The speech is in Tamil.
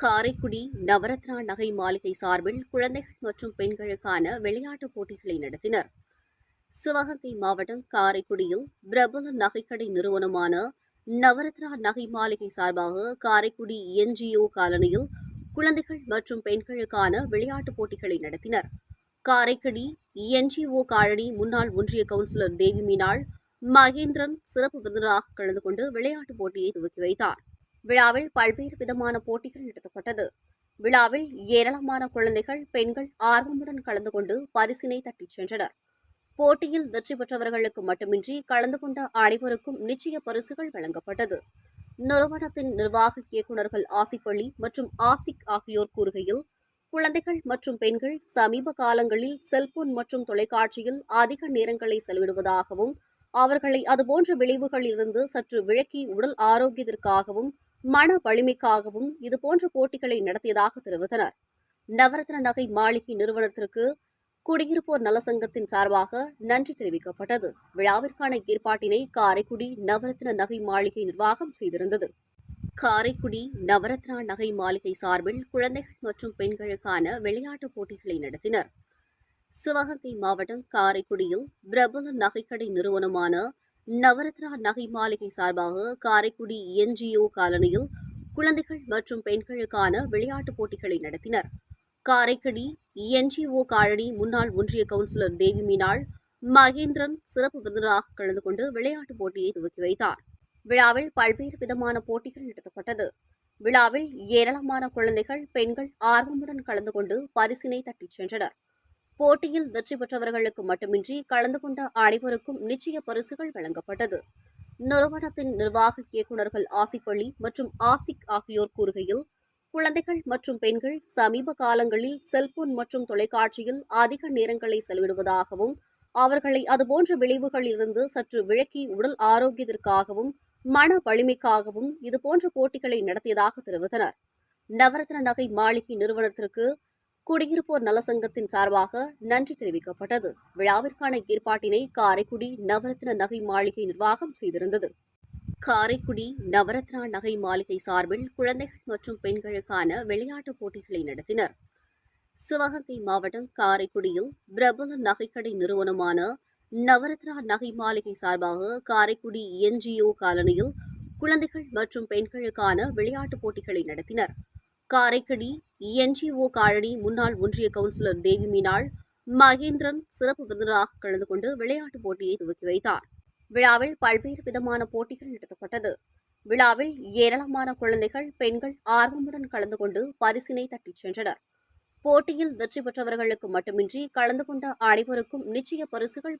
காரைக்குடி நவரத்னா நகை மாளிகை சார்பில் குழந்தைகள் மற்றும் பெண்களுக்கான விளையாட்டுப் போட்டிகளை நடத்தினர். சிவகங்கை மாவட்டம் காரைக்குடியில் பிரபல நகைக்கடை நிறுவனமான நவரத்னா நகை மாளிகை சார்பாக காரைக்குடி என்ஜிஓ காலனியில் குழந்தைகள் மற்றும் பெண்களுக்கான விளையாட்டுப் போட்டிகளை நடத்தினர். காரைக்குடி என்ஜிஓ காலனி முன்னாள் ஒன்றிய கவுன்சிலர் தேவி மீனாள் மகேந்திரன் சிறப்பு விருந்தினராக கலந்து கொண்டு விளையாட்டுப் போட்டியை துவக்கி வைத்தார். விழாவில் பல்வேறு விதமான போட்டிகள் நடத்தப்பட்டது. விழாவில் ஏராளமான குழந்தைகள் பெண்கள் ஆர்வமுடன் கலந்து கொண்டு பரிசினை தட்டிச் சென்றனர். போட்டியில் வெற்றி பெற்றவர்களுக்கு மட்டுமின்றி கலந்து கொண்ட அனைவருக்கும் நிச்சய பரிசுகள் வழங்கப்பட்டது. நிறுவனத்தின் நிர்வாக இயக்குநர்கள் ஆசிப்பள்ளி மற்றும் ஆசிக் ஆகியோர் கூறுகையில் குழந்தைகள் மற்றும் பெண்கள் சமீப காலங்களில் செல்போன் மற்றும் தொலைக்காட்சியில் அதிக நேரங்களை செலவிடுவதாகவும் அவர்களை அதுபோன்ற விளைவுகளில் இருந்து சற்று விலக்கி உடல் ஆரோக்கியத்திற்காகவும் மன வலிமைக்காகவும் இதுபோன்ற போட்டிகளை நடத்தியதாக தெரிவித்தனர். நவரத்ன நகை மாளிகை நிறுவனத்திற்கு குடியிருப்போர் நலசங்கத்தின் சார்பாக நன்றி தெரிவிக்கப்பட்டது. விழாவிற்கான ஏற்பாட்டினை காரைக்குடி நவரத்ன நகை மாளிகை நிர்வாகம் செய்திருந்தது. காரைக்குடி நவரத்னா நகை மாளிகை சார்பில் குழந்தைகள் மற்றும் பெண்களுக்கான விளையாட்டுப் போட்டிகளை நடத்தினர். சிவகங்கை மாவட்டம் காரைக்குடியில் பிரபல நகைக்கடை நிறுவனமான நவரத்னா நகை மாளிகை சார்பாக காரைக்குடி என்ஜிஓ காலனியில் குழந்தைகள் மற்றும் பெண்களுக்கான விளையாட்டுப் போட்டிகளை நடத்தினர். காரைக்குடி என்ஜிஓ காலனி முன்னாள் ஒன்றிய கவுன்சிலர் தேவி மீனாள் மகேந்திரன் சிறப்பு விருந்தினராக கலந்து கொண்டு விளையாட்டுப் போட்டியை துவக்கி வைத்தார். விழாவில் பல்வேறு விதமான போட்டிகள் நடத்தப்பட்டது. விழாவில் ஏராளமான குழந்தைகள் பெண்கள் ஆர்வமுடன் கலந்து கொண்டு பரிசினை தட்டிச் சென்றனர். போட்டியில் வெற்றி பெற்றவர்களுக்கு மட்டுமின்றி கலந்து கொண்ட அனைவருக்கும் நிச்சய பரிசுகள் வழங்கப்பட்டது. நிறுவனத்தின் நிர்வாக இயக்குநர்கள் ஆசிப்பள்ளி மற்றும் ஆசிக் ஆகியோர் கூறுகையில் குழந்தைகள் மற்றும் பெண்கள் சமீப காலங்களில் செல்போன் மற்றும் தொலைக்காட்சியில் அதிக நேரங்களை செலவிடுவதாகவும் அவர்களை அதுபோன்ற விளைவுகளில் இருந்து சற்று விலக்கி உடல் ஆரோக்கியத்திற்காகவும் மன வலிமைக்காகவும் இதுபோன்ற போட்டிகளை நடத்தியதாக தெரிவித்தனர். நவரத்ன நகை மாளிகை நிறுவனத்திற்கு குடியிருப்போர் நலசங்கத்தின் சார்பாக நன்றி தெரிவிக்கப்பட்டது. விழாவிற்கான ஏற்பாட்டினை காரைக்குடி நவரத்ன நகை மாளிகை நிர்வாகம் செய்திருந்தது. காரைக்குடி நவரத்னா நகை மாளிகை சார்பில் குழந்தைகள் மற்றும் பெண்களுக்கான விளையாட்டுப் போட்டிகளை நடத்தினர். சிவகங்கை மாவட்டம் காரைக்குடியில் பிரபல நகைக்கடை நிறுவனமான நவரத்னா நகை மாளிகை சார்பாக காரைக்குடி என்ஜிஓ காலனியில் குழந்தைகள் மற்றும் பெண்களுக்கான விளையாட்டுப் போட்டிகளை நடத்தினர். காரைக்குடி என்ஜிஓ காலனி முன்னாள் ஒன்றிய கவுன்சிலர் தேவி மீனாள் மகேந்திரன் சிறப்பு விருந்தினராக கலந்து கொண்டு விளையாட்டுப் போட்டியை துவக்கி வைத்தார். விழாவில் பல்வேறு விதமான போட்டிகள் நடத்தப்பட்டது. விழாவில் ஏராளமான குழந்தைகள் பெண்கள் ஆர்வமுடன் கலந்து கொண்டு பரிசினை தட்டிச் சென்றனர். போட்டியில் வெற்றி பெற்றவர்களுக்கு மட்டுமின்றி கலந்து கொண்ட அனைவருக்கும் நிச்சய பரிசுகள்